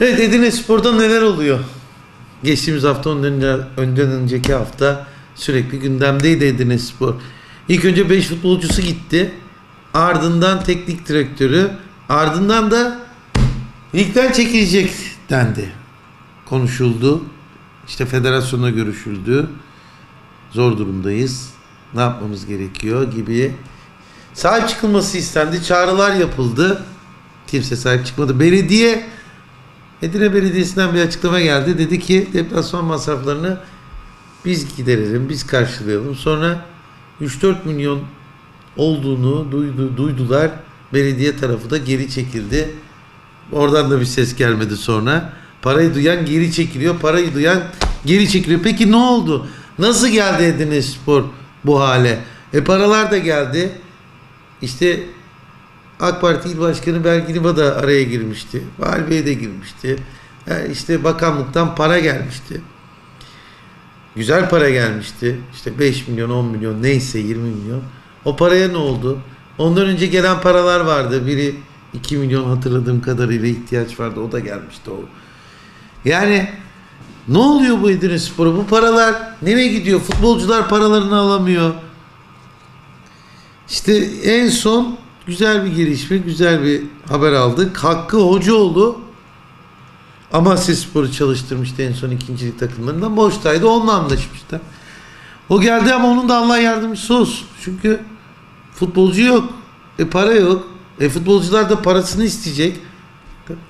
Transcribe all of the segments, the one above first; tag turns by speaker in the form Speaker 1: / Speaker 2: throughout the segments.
Speaker 1: Evet Edirne Spor'da neler oluyor? Geçtiğimiz hafta önce, önden önceki hafta sürekli gündemdeydi Edirne Spor. İlk önce 5 futbolcusu gitti. Ardından teknik direktörü. Ardından da ligden çekilecek dendi. Konuşuldu. İşte federasyonla görüşüldü. Zor durumdayız. Ne yapmamız gerekiyor gibi. Sahip çıkılması istendi. Çağrılar yapıldı. Kimse sahip çıkmadı. Belediye Edirne Belediyesi'nden bir açıklama geldi. Dedi ki deplasman masraflarını biz giderelim, biz karşılayalım. Sonra 3-4 milyon olduğunu duydu, duydular. Belediye tarafı da geri çekildi. Oradan da bir ses gelmedi sonra. Parayı duyan geri çekiliyor. Parayı duyan geri çekiliyor. Peki ne oldu? Nasıl geldi Edirne Spor bu hale? E paralar da geldi. İşte AK Parti İl Başkanı Belginiba da araya girmişti. Vali Bey de girmişti. Yani işte bakanlıktan para gelmişti. Güzel para gelmişti. İşte 5 milyon, 10 milyon neyse 20 milyon. O paraya ne oldu? Ondan önce gelen paralar vardı. Biri 2 milyon hatırladığım kadarıyla ihtiyaç vardı. O da gelmişti o. Yani ne oluyor bu Edirne Spor'a? Bu paralar nereye gidiyor? Futbolcular paralarını alamıyor. İşte en son güzel bir gelişme, güzel bir haber aldık. Hakkı Hocaoğlu Amasya Spor'u çalıştırmıştı en son ikincilik takımlarından. Boştaydı, onunla anlaşmışlar. O geldi ama onun da Allah yardımcısı olsun. Çünkü futbolcu yok. E para yok. E futbolcular da parasını isteyecek.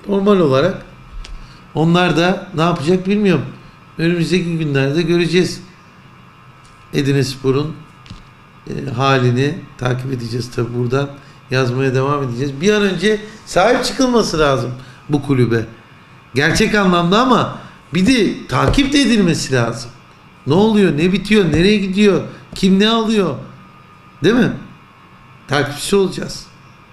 Speaker 1: Normal olarak. Onlar da ne yapacak bilmiyorum. Önümüzdeki günlerde göreceğiz. Edirne Spor'un e, halini takip edeceğiz tabi buradan yazmaya devam edeceğiz. Bir an önce sahip çıkılması lazım bu kulübe. Gerçek anlamda ama bir de takip de edilmesi lazım. Ne oluyor, ne bitiyor, nereye gidiyor, kim ne alıyor? Değil mi? Takipçisi olacağız.